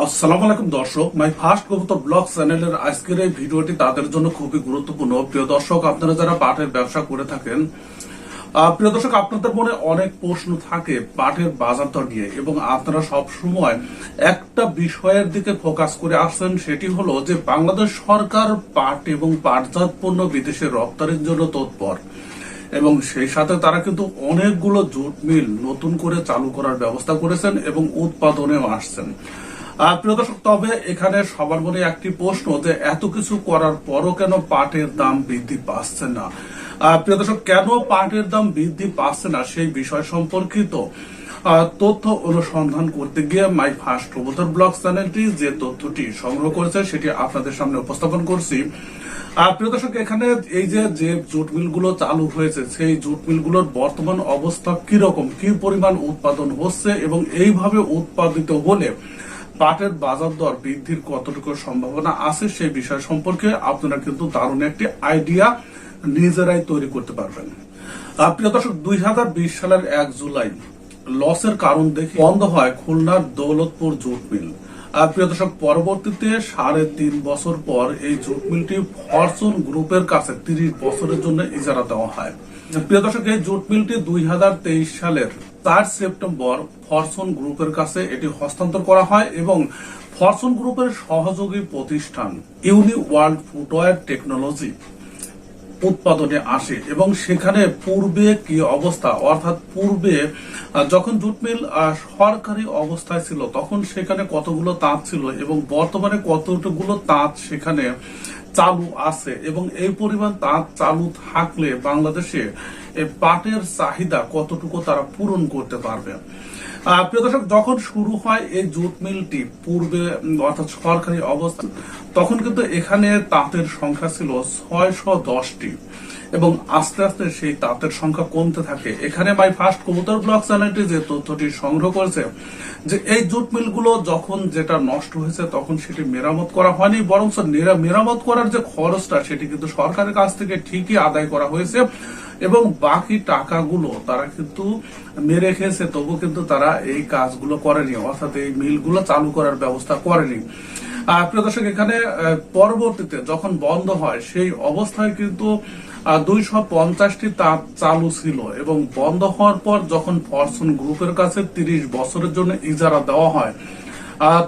আসসালামু আলাইকুম দর্শক, মাই ফার্স্ট কবুতর ব্লগ চ্যানেলের আজকের এই ভিডিওটি তাদের জন্য খুবই গুরুত্বপূর্ণ। প্রিয় দর্শক, আপনারা যারা পাটের ব্যবসা করে থাকেন প্রিয় দর্শক, আপনাদের মনে অনেক প্রশ্ন থাকে পাটের বাজার দর নিয়ে, এবং আপনারা সব সময় একটা বিষয়ের দিকে ফোকাস করে আসছেন, সেটি হলো যে বাংলাদেশ সরকার পাট এবং পাটজাত পণ্য বিদেশে রপ্তানির জন্য তৎপর, এবং সেই সাথে তারা কিন্তু অনেকগুলো জুট মিল নতুন করে চালু করার ব্যবস্থা করেছেন এবং উৎপাদনেও আসছেন। প্রিয় দর্শক, তবে এখানে সবার মনে একটি প্রশ্ন যে এত কিছু করার পরও কেন পাটের দাম বৃদ্ধি পাচ্ছে না? প্রিয় দর্শক, কেন পাটের দাম বৃদ্ধি পাচ্ছে না সেই বিষয় সম্পর্কিত তথ্য অনুসন্ধান করতে গিয়ে মাই ফার্স্ট ব্লগ চ্যানেলটি যে তথ্যটি সংগ্রহ করেছে সেটি আপনাদের সামনে উপস্থাপন করছি। প্রিয় দর্শক, এখানে এই যে যে জুট মিলগুলো চালু হয়েছে, সেই জুট মিলগুলোর বর্তমান অবস্থা কীরকম? কি পরিমাণ উৎপাদন হচ্ছে এবং এইভাবে উৎপাদিত হলে পাটের বাজার দর বৃদ্ধির কতটুকু সম্ভাবনা আছে সেই বিষয় সম্পর্কে আপনারা কিন্তু দারুণ একটি আইডিয়া নিজেরাই তৈরি করতে পারবেন। প্রিয় দর্শক, দুই সালের এক জুলাই লসের কারণ দেখে বন্ধ হয় খুলনার দৌলতপুর জুট মিল। প্রিয় দর্শক, পরবর্তীতে সাড়ে তিন বছর পর এই জুট মিলটি ফরচুন গ্রুপের কাছে তিরিশ বছরের জন্য ইজারা দেওয়া হয়। প্রিয় দর্শক, এই জুট মিলটি দুই হাজার তেইশ সালের চার সেপ্টেম্বর ফরসন গ্রুপের কাছে এটি হস্তান্তর করা হয় এবং ফরসন গ্রুপের সহযোগী প্রতিষ্ঠান ইউনি ওয়ার্ল্ড ফুটওয়্যার টেকনোলজি উৎপাদনে আসে এবং সেখানে পূর্বে কি অবস্থা? অর্থাৎ পূর্বে যখন জুট মিল আহ, সরকারি অবস্থায় ছিল তখন সেখানে কতগুলো তাঁত ছিল এবং বর্তমানে কতগুলো তাঁত সেখানে চালু আছে এবং এই পরিমাণ তাঁত চালু থাকলে বাংলাদেশে পাটের চাহিদা কতটুকু তারা পূরণ করতে পারবে? প্রিয় দর্শক, যখন শুরু হয় এই জুট মিলটি, পূর্বে অর্থাৎ সরকারি অবস্থা তখন কিন্তু এখানে তাঁতের সংখ্যা ছিল ছয়শো দশটি। এবং আস্তে আস্তে সেই তাঁতের সংখ্যা কমতে থাকে। এখানে মাই ফার্স্ট কবুতর ব্লগ চ্যানেলটি যে তথ্যটি সংগ্রহ করেছে, যে এই জুট মিলগুলো যখন যেটা নষ্ট হয়েছে, তখন সেটি মেরামত করা হয়নি বরং মেরামত করার যে খরচটা, সেটি কিন্তু সরকারের কাছ থেকে ঠিকই আদায় করা হয়েছে। এবং বাকি টাকাগুলো তারা কিন্তু মেরে খেয়েছে তবু কিন্তু তারা এই কাজগুলো করেনি, অর্থাৎ এই মিলগুলো চালু করার ব্যবস্থা করেনি। প্রিয় দর্শক, এখানে পরবর্তীতে যখন বন্ধ হয়, সেই অবস্থায় কিন্তু দুইশো পঞ্চাশটি তাঁত চালু ছিল এবং বন্ধ হওয়ার পর যখন ফরচুন গ্রুপের কাছে তিরিশ বছরের জন্য ইজারা দেওয়া হয়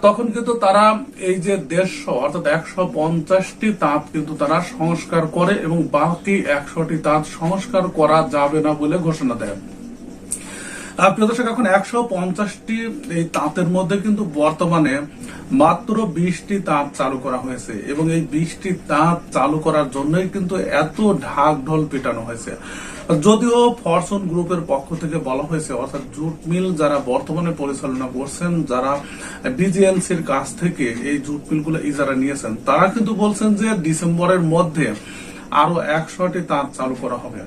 তখন কিন্তু তারা এই যে দেড়শো, অর্থাৎ একশো পঞ্চাশটি তাঁত কিন্তু তারা সংস্কার করে এবং বাকি একশোটি তাঁত সংস্কার করা যাবে না বলে ঘোষণা দেয় প্রিয় দর্শক, এখন একশো পঞ্চাশটি এই তাঁতের মধ্যে কিন্তু বর্তমানে মাত্র বিশটি তাঁত চালু করা হয়েছে এবং এই বিশটি তাঁত চালু করার জন্যই কিন্তু এত ঢাক ঢোল পিটানো হয়েছে। যদিও ফরচুন গ্রুপের পক্ষ থেকে বলা হয়েছে, অর্থাৎ জুট মিল যারা বর্তমানে পরিচালনা করছেন, যারা বিজিএমসির কাছ থেকে এই জুট মিলগুলো ইজারা নিয়েছেন, তারা কিন্তু বলছেন যে ডিসেম্বরের মধ্যে আরও একশোটি তার চালু করা হবে।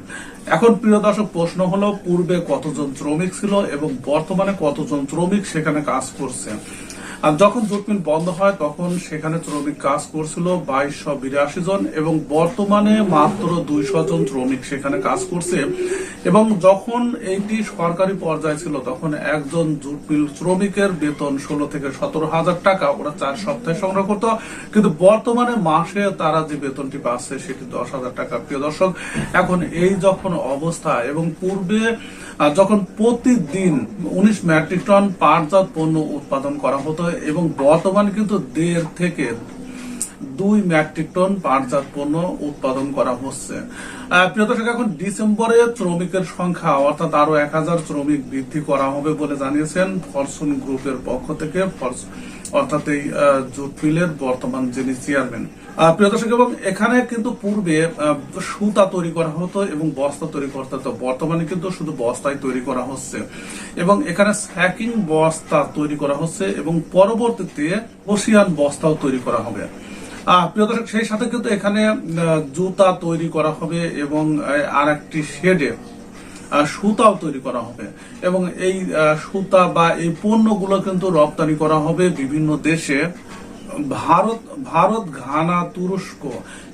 এখন প্রিয় দর্শক, প্রশ্ন হলো, পূর্বে কতজন শ্রমিক ছিল এবং বর্তমানে কতজন শ্রমিক সেখানে কাজ করছে? যখন জুটমিল বন্ধ হয়, তখন সেখানে শ্রমিক কাজ করছিল বাইশশো বিরাশি জন এবং বর্তমানে মাত্র দুইশো জন শ্রমিক সেখানে কাজ করছে। এবং যখন এইটি সরকারি পর্যায়ে ছিল, তখন একজন জুটমিল শ্রমিকের বেতন ষোলো থেকে সতেরো হাজার টাকা, ওরা চার সপ্তাহে সংগ্রহ করতো। কিন্তু বর্তমানে মাসে তারা যে বেতনটি পাচ্ছে, সেটি দশ হাজার টাকা। প্রিয় দর্শক, এখন এই যখন অবস্থা এবং পূর্বে যখন প্রতিদিন উনিশ মেট্রিক টন পাটজাত পণ্য উৎপাদন করা হতো এবং বর্তমানে কিন্তু দেড় থেকে দুই মেট্রিক টন পাটজাত পণ্য উৎপাদন করা হচ্ছে। প্রিয় এখন ডিসেম্বরে শ্রমিকের সংখ্যা, অর্থাৎ আরও এক হাজার শ্রমিক বৃদ্ধি করা হবে বলে জানিয়েছেন ফরচুন গ্রুপের পক্ষ থেকে। ফরচ- অর্থাৎ এই জুট মিলের বর্তমান যিনি চেয়ারম্যান। প্রিয় দর্শক, এবং এখানে কিন্তু পূর্বে সুতা তৈরি করা হতো এবং বস্তা তৈরি করতে হতো। বর্তমানে কিন্তু শুধু বস্তায় তৈরি করা হচ্ছে। এবং এখানে স্যাকিং বস্তা তৈরি করা হচ্ছে এবং পরবর্তীতে ওসিয়ান বস্তাও তৈরি করা হবে। প্রিয় দর্শক, সেই সাথে কিন্তু এখানে জুতা তৈরি করা হবে এবং আর একটি শেডে সুতাও তৈরি করা হবে। এবং এই সুতা বা এই পণ্যগুলো কিন্তু রপ্তানি করা হবে বিভিন্ন দেশে। ভারত ভারত ঘানা তুরস্ক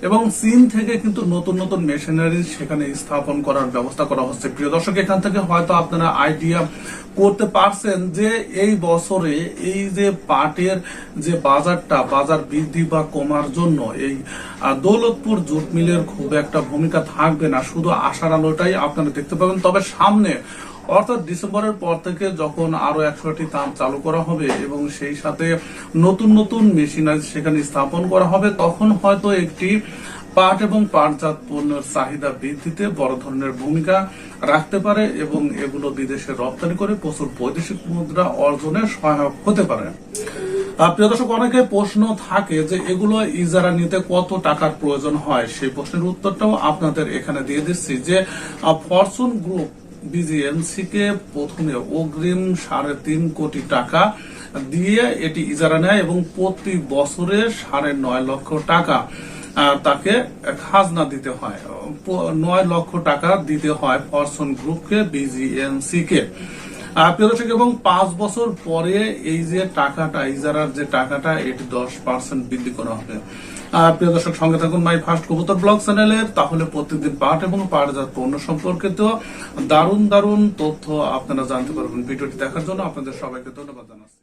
এবং চীন থেকে কিন্তু নতুন নতুন মেশিনারি সেখানে স্থাপন করার ব্যবস্থা করা হচ্ছে। প্রিয় দর্শক, এখান থেকে হয়তো আপনারা আইডিয়া করতে পারছেন যে এই বছরে এই যে পাটের যে বাজারটা, বাজার বৃদ্ধি বা কমার জন্য এই দৌলতপুর জুট মিলের খুব একটা ভূমিকা থাকবে না। শুধু আশার আলোটাই আপনারা দেখতে পাবেন। তবে সামনে অর্থাৎ ডিসেম্বরের পর থেকে যখন আরও একশোটি তাম চালু করা হবে এবং সেই সাথে নতুন নতুন মেশিনারি সেখানে স্থাপন করা হবে, তখন হয়তো একটি পাট এবং পাটজাত পণ্যের চাহিদা বৃদ্ধিতে বড় ধরনের ভূমিকা রাখতে পারে এবং এগুলো বিদেশে রপ্তানি করে প্রচুর বৈদেশিক মুদ্রা অর্জনে সহায়ক হতে পারে। প্রিয় দর্শক, অনেকে প্রশ্ন থাকে যে এগুলো ইজারা নিতে কত টাকার প্রয়োজন হয়? সেই প্রশ্নের উত্তরটাও আপনাদের এখানে দিয়ে দিচ্ছি যে ফরচুন গ্রুপ বিজিএমসি কে প্রথমে অগ্রিম সাড়ে তিন কোটি টাকা দিয়ে এটি ইজারা নেয় এবং প্রতি বছরে সাড়ে নয় লক্ষ টাকা তাকে খাজনা দিতে হয়। নয় লক্ষ টাকা দিতে হয় ফরসন গ্রুপকে বিজিএমসি কে প্রিয় দর্শক, এবং পাঁচ বছর পরে এই যে টাকাটা ইজারার যে টাকাটা, এটি দশ পার্সেন্ট বৃদ্ধি করা হবে। প্রিয় দর্শক, সঙ্গে থাকুন মাই ফার্স্ট কবুতর ব্লগ চ্যানেলের তাহলে প্রতিদিন পাট এবং পাটজাত পণ্য সম্পর্কিত দারুণ দারুণ তথ্য আপনারা জানতে পারবেন ভিডিওটি দেখার জন্য। আপনাদের সবাইকে ধন্যবাদ জানাচ্ছি।